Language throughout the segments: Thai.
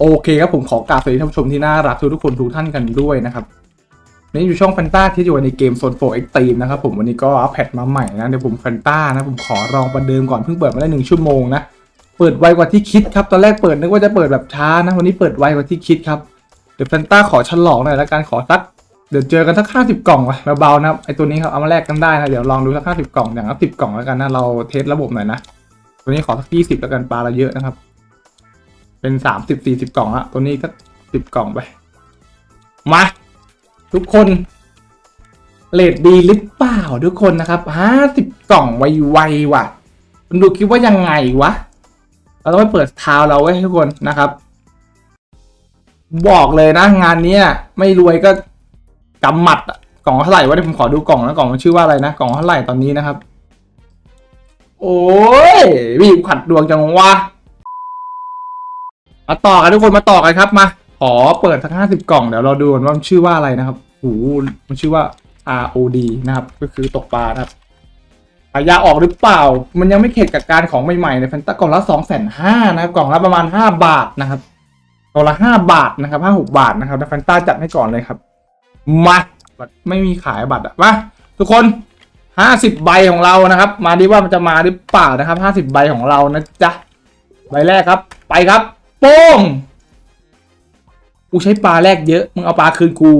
โอเคครับผมขอกราบสวัสดีท่านผู้ชมที่น่ารักทุกทุกคนทุกท่านกันด้วยนะครับนี่อยู่ช่องแฟนตาที่อยู่ในเกมโซนโฟเอ็กตีมนะครับผมวันนี้ก็อัปเดตมาใหม่นะเดี๋ยวผมแฟนตานะผมขอลองประเดิมก่อนเพิ่งเปิดมาได้หนึ่งชั่วโมงนะเปิดไวกว่าที่คิดครับตอนแรกเปิดนึกว่าจะเปิดแบบช้านะวันนี้เปิดไวกว่าที่คิดครับเดี๋ยวแฟนตาขอฉลองหน่อยละกันขอสักเดี๋ยวเจอกันสักห้าสิบกล่องว่ะเบาๆนะครับไอตัวนี้ครับเอามาแลกกันได้นะเดี๋ยวลองดูสักห้าสิบกล่องอย่างละสิบกล่องแล้วกันนะเราเทสระบบหน่อยนะตัวนี้ขอสักยี่สิบแล้วกันปลาเราเยอะนะครับ เป็นสามสิบสี่สิบกล่องละตัวนี้ก็สิบกล่องไป มา ทุกคนเลทดีหรือเปล่าทุกคนนะครับห้าสิบกล่องไวๆว่ะคุณดูคิดว่ายังไงวะ เราต้องไปเปิดทาวเราไว้ทุกคนนะครับ บอกเลยนะ งานนี้ไม่รวยก็กำหมัดกล่องเท่าไหร่วะเดี๋ยวผมขอดูกล่องนะกล่องมันชื่อว่าอะไรนะกล่องเท่าไหร่ตอนนี้นะครับ โอ้ยวีบขัดดวงจังวะ มาต่อกันทุกคนมาต่อกันครับมาขอเปิดสักห้าสิบกล่องเดี๋ยวเราดูกันว่ามันชื่อว่าอะไรนะครับโอ้มันชื่อว่า ROD นะครับ ก็คือตกปลาครับปายาออกหรือเปล่า มันยังไม่เข็ดกับการของใหม่ๆในแฟนตากล่องละสองแสนห้านะครับกล่องละประมาณห้าบาทนะครับกล่องละห้าบาทนะครับห้าหกบาทนะครับแล้วแฟนตาจัดให้ก่อนเลยครับมาบัตรไม่มีขายบัตรอะมาทุกคนห้าสิบใบของเรานะครับ มาดีว่ามันจะมาหรือเปล่านะครับห้าสิบใบของเรานะจ๊ะใบแรกครับ ไปครับ โป้งกูใช้ปลาแรกเยอะ มึงเอาปลาคืนกู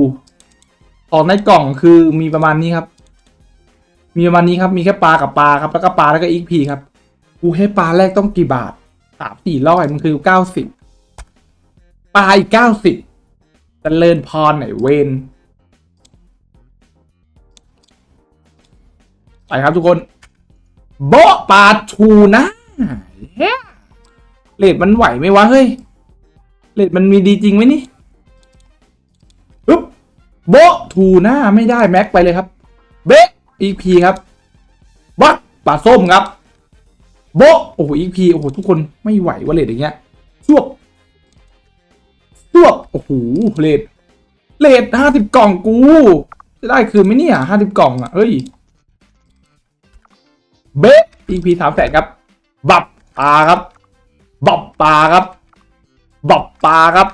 ของในกล่องคือมีประมาณนี้ครับ มีประมาณนี้ครับ มีแค่ปลากับปลาครับ แล้วก็ปลาแล้วก็อีกพีครับ กูให้ปลาแรกต้องกี่บาทสามสี่ร้อยมันคือเก้าสิบปลาอีกเก้าสิบจะเลินพรไหนเวนไปครับทุกคน โบปลาทูนะเฮ้ย เลดมันไหวไหมวะ เฮ้ย เลดมันมีดีจริงไหมนี่ปึ๊บโบะทูหน้าไม่ได้แม็กไปเลยครับ เบะอีพีครับบักปลาส้มครับ โบโอ้โหอีพีโอ้โหทุกคนไม่ไหววะเลดอย่างเงี้ยซวบซวบโอ้โหเลดเลดห้าสิบกล่องกู จะได้คืนไหมเนี่ยห้าสิบกล่องอะเฮ้ย เบะอีพีสามแสนครับ บับปลาครับ บับปลาครับบับปลาครับ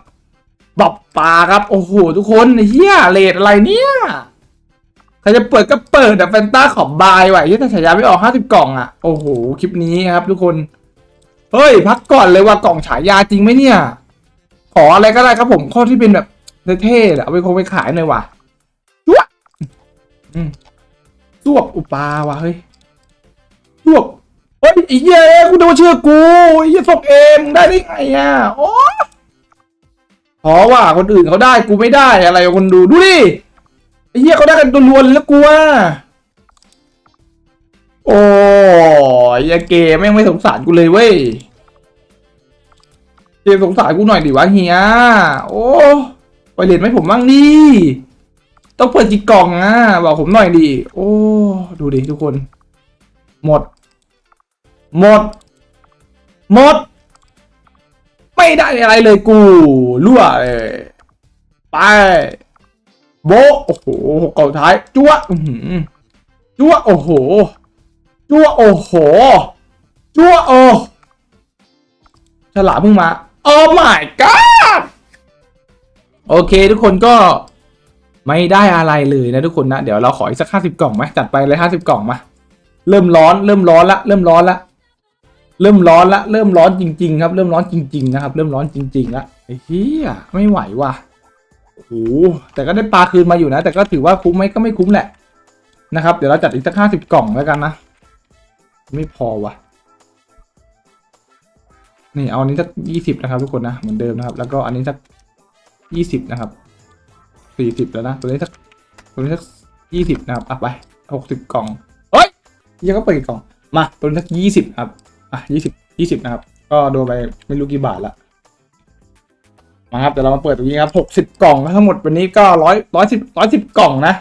บับปลาครับ โอ้โห ทุกคนเฮียเลดอะไรเนี่ยใครจะเปิดก็เปิดแต่แฟนต้าขอบบายว่ะยี่ถ้าฉายาไม่ออกห้าสิบกล่องอะ โอ้โห คลิปนี้ครับ ทุกคน เฮ้ย พักก่อนเลยว่ากล่องฉายาจริงไหมเนี่ย ขออะไรก็ได้ครับผมข้อที่เป็นแบบเท่ๆแหละเอาไปคงไปขายหน่อยว่ะจ้วะอืมสวบอุปาว่ะเฮ้ยสวบ เฮ้ยไอ้เหี้ยกูดูเชื่อกูไอ้เหี้ยส่งเองได้ได้ไงอะโอ้เพราะว่าคนอื่นเขาได้กูไม่ได้อะไรคนดูดูดิไอ้เหี้ยเขาได้กันตัวลวนแล้วกูอะโอ้ยไอ้เกมแม่งไม่สงสารกูเลยเว้ยเกมสงสารกูหน่อยดิวะเฮียโอ้ไปเรียนไหมผมบ้างดิต้องเปิดกี่กล่องอะบอกผมหน่อยดิโอ้ดูดิทุกคน หมด หมด หมด ไม่ได้อะไรเลยกูรั่วเลยไป โบโอ้โหเก่าท้ายจั่วจั่วโอ้โหจั่วโอ้โหจั่วโอ้ฉลามเพิ่งมาโอ้ my god โอเคทุกคนก็ไม่ได้อะไรเลยนะทุกคนนะ เดี๋ยวเราขออีกสักห้าสิบกล่องไหมจัดไปเลยห้าสิบกล่องมา เริ่มร้อน เริ่มร้อนละ เริ่มร้อนละ เริ่มร้อนละเริ่มร้อนจริง ๆ ครับเริ่มร้อนจริง ๆ นะครับ เริ่มร้อนจริงๆละไอ้เหี้ยไม่ไหวว่ะโอ้แต่ก็ได้ปลาคืนมาอยู่นะ แต่ก็ถือว่าคุ้มไหมก็ไม่คุ้มแหละนะครับ เดี๋ยวเราจัดอีกสักห้าสิบกล่องแล้วกันนะ ไม่พอว่ะนี่เอาอันนี้สักยี่สิบนะครับ ทุกคนนะเหมือนเดิมนะครับ แล้วก็อันนี้สักยี่สิบนะครับสี่สิบแล้วนะตัวนี้สักตัวนี้สักยี่สิบนะครับอะไปหกสิบกล่องเฮ้ยยังก็เปิดกล่องมาตัวนี้สักยี่สิบครับ อะยี่สิบยี่สิบนะครับ ก็โดนไปไม่รู้กี่บาทละมาครับเดี๋ยวเรามาเปิดตรงนี้ครับหกสิบกล่องทั้งหมดวันนี้ก็ร้อยร้อยสิบร้อยสิบกล่องนะ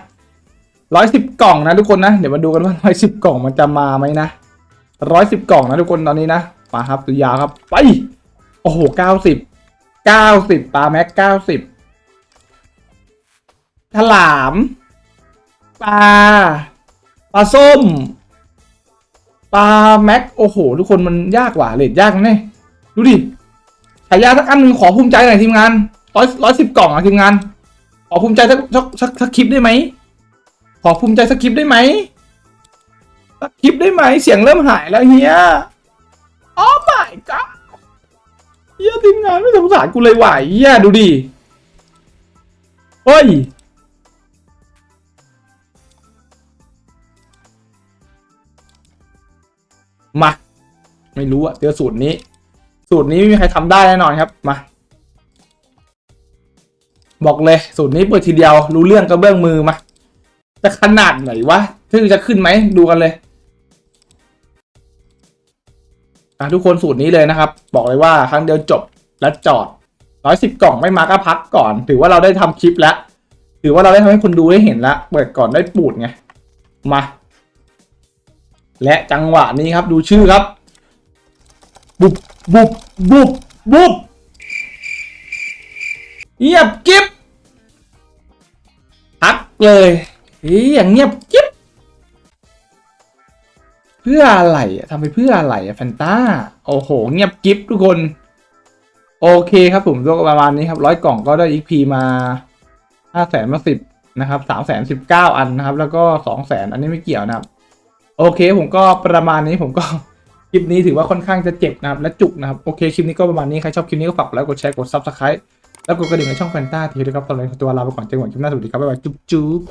ร้อยสิบกล่องนะทุกคนนะเดี๋ยวมาดูกันว่าร้อยสิบกล่องมันจะมาไหมนะร้อยสิบกล่องนะทุกคนตอนนี้นะมาครับตัวยาครับไปโอ้โหเก้าสิบเก้าสิบปลาแม็กเก้าสิบฉลามปลาปลาส้ม ปลาแม็กโอ้โห ทุกคนมันยากกว่าเลดยากนะเนี่ยดูดิฉายาสักอันหนึ่งขอภูมิใจหน่อยทีมงานร้อยร้อยสิบกล่องอะทีมงาน ขอภูมิใจสักสักสักสักคลิปได้ไหมขอภูมิใจสักคลิปได้ไหมสักคลิปได้ไหมเสียงเริ่มหายแล้วเฮียโอ้ my god เฮียทีมงานไม่สงสารกูเลยว่ะเฮียดูดิเฮ้ย มาไม่รู้อะเจอสูตรนี้ สูตรนี้ไม่มีใครทำได้แน่นอนครับมา บอกเลย สูตรนี้เปิดทีเดียว รู้เรื่องกระเบื้องมือมาจะขนาดไหนวะชื่จะขึ้นไหมดูกันเลยอะทุกคนสูตรนี้เลยนะครับ บอกเลยว่าครั้งเดียวจบและจอดร้อยสิบกล่องไม่มาก็พักก่อน ถือว่าเราได้ทำคลิปแล้ว ถือว่าเราได้ทำให้คนดูได้เห็นแล้วเปิดก่อนได้ปูดไงมา และจังหวะนี้ครับดูชื่อครับ บุบบุบบุบบุบเงียบกิ๊บพักเลยเฮ้ยอย่างเงียบกิ๊บเพื่ออะไรอะทำไปเพื่ออะไรอะแฟนตาโอ้โห เงียบกิ๊บทุกคน โอเคครับผมก็ประมาณนี้ครับร้อยกล่องก็ได้ EP มาห้าแสนมาสิบนะครับสามแสนสิบเก้าอันนะครับ แล้วก็สองแสนอันนี้ไม่เกี่ยวนะครับ โอเค ผมก็ประมาณนี้ผมก็คลิปนี้ถือว่าค่อนข้างจะเจ็บนะครับและจุกนะครับ โอเค คลิปนี้ก็ประมาณนี้ ใครชอบคลิปนี้ก็ฝากกดไลค์กดแชร์กด Subscribe แล้วกดกระดิ่งในช่องแฟนตาทีนะครับตอนนี้ตัวลาไปก่อนเจอกันใหม่คลิปหน้าสวัสดีครับบ๊ายบายจุ๊บจุ๊บ